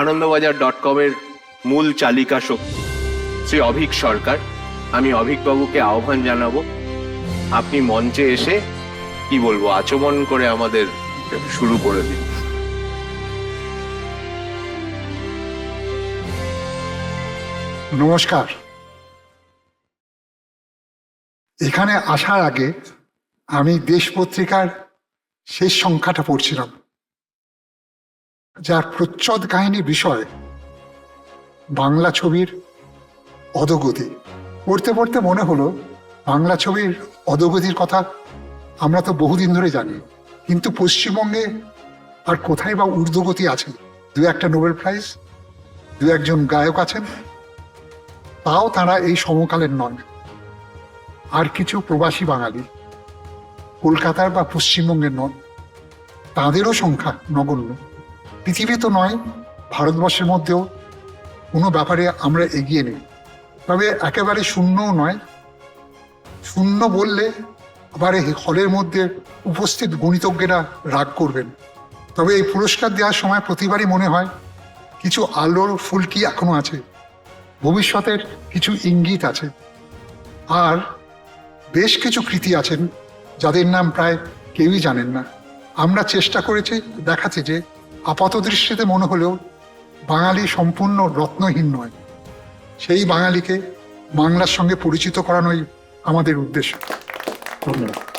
Anandabazar dot কমের মূল চালিকা শক্তি, শ্রী অভিক সরকার। আমি অভিকবাবুকে আহ্বান জানাব, আপনি মঞ্চে এসে কি বলব, আচমন করে আমাদের শুরু করে দিন। নমস্কার। এখানে আসার আগে আমি দেশ পত্রিকার শেষ সংখ্যাটা পড়ছিলাম। যার প্রচ্ছদ কাহিনী বিষয় বাংলা ছবির অধগতি। পড়তে পড়তে মনে হলো, বাংলা ছবির অধগতির কথা আমরা তো বহুদিন ধরে জানি, কিন্তু পশ্চিমবঙ্গে আর কোথায় বা ঊর্ধ্বগতি আছে? দু একটা নোবেল প্রাইজ, দু একজন গায়ক আছেন, তাও তারা এই সমকালের নন। আর কিছু প্রবাসী বাঙালি, কলকাতার বা পশ্চিমবঙ্গের নন, তাদেরও সংখ্যা নগণ্য। পৃথিবী তো নয়, ভারতবর্ষের মধ্যেও কোনো ব্যাপারে আমরা এগিয়ে নেই। তবে একেবারে শূন্যও নয়। শূন্য বললে আবার এই হলের মধ্যে উপস্থিত গণিতজ্ঞেরা রাগ করবেন। তবে এই পুরস্কার দেওয়ার সময় প্রতিবারই মনে হয় কিছু আলোর ফুলকি এখনও আছে। ভবিষ্যতের কিছু ইঙ্গিত আছে। আর বেশ কিছু কৃতি আছেন, যাদের নাম প্রায় কেউই জানেন না। আমরা চেষ্টা করেছি দেখাতে যে আপাত দৃষ্টিতে মনে হলেও বাঙালি সম্পূর্ণ রত্নহীন নয়। সেই বাঙালিকে বাংলার সঙ্গে পরিচিত করানোই আমাদের উদ্দেশ্য। ধন্যবাদ।